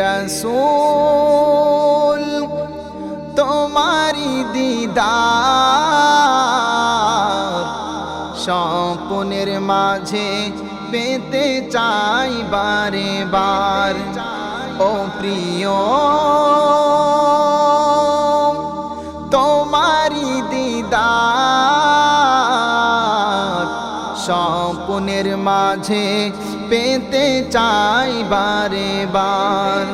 রসুল তোমারি দিদার স্বপনের মাঝে পেতে চাই বারে বার ও প্রিয় তোমারি দিদার স্বপনের মাঝে পেতে চাই বারে বার।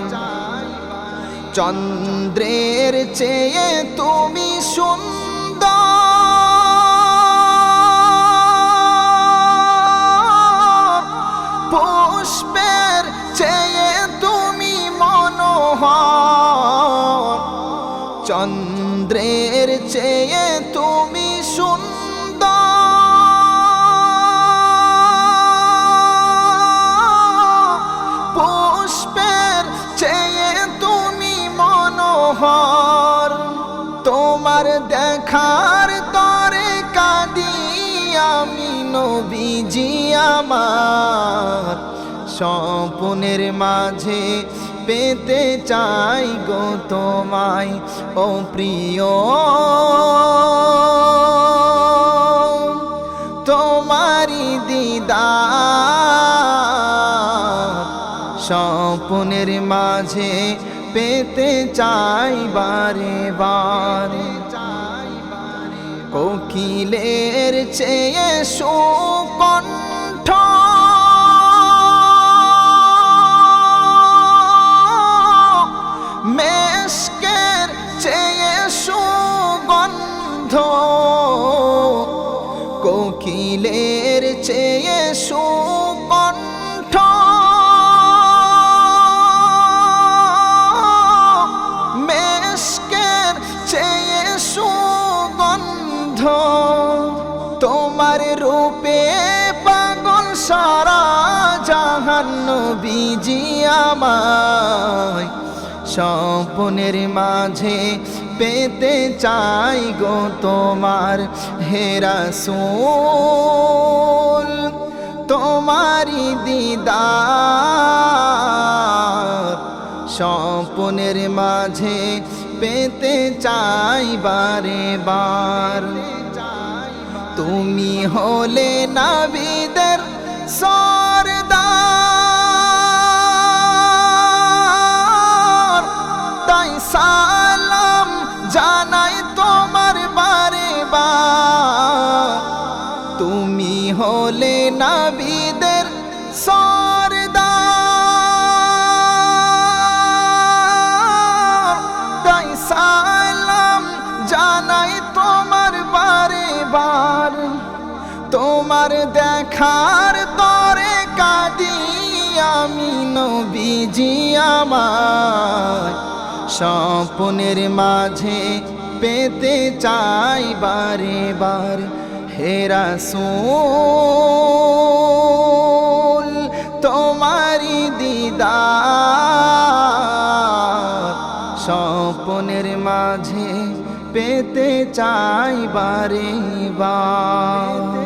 চন্দ্রের চেয়ে তুমি পুষ্পের চেয়ে তুমি চন্দ্রের চেয়ে তুমি মনোহর তোমার দেখার তরে কাঁদি আমি নবীজি আমার। স্বপনের মাঝে পেতে চাই গো তোমায়, ও প্রিয়। তোমারি দিদার, স্বপনের মাঝে পেতে চাই বারে বারে। কোকিলের চেয়ে সুকণ্ঠ। মেশকের চেয়ে সুগন্ধ। কোকিলের চেয়ে সুকণ্ঠ আমায় স্বপনের মাঝে পেতে চাই গো তোমার হেরা সোল তোমারি দিদার। স্বপনের মাঝে পেতে চাই বারে বার। তুমি হলে নাবিদের সরদার সালাম জানাই তোমার বারে বার তুমি হলে নাবিদের সরদার। তাই সালাম জানাই তোমার বারে বার। তোমার দেখার তরে কাঁদি আমি নবীজি আমার। স্বপনের মাঝে পেতে চাই বারে বার। হেরা সোল তোমারি দিদার। স্বপনের মাঝে পেতে চাই বারে বার।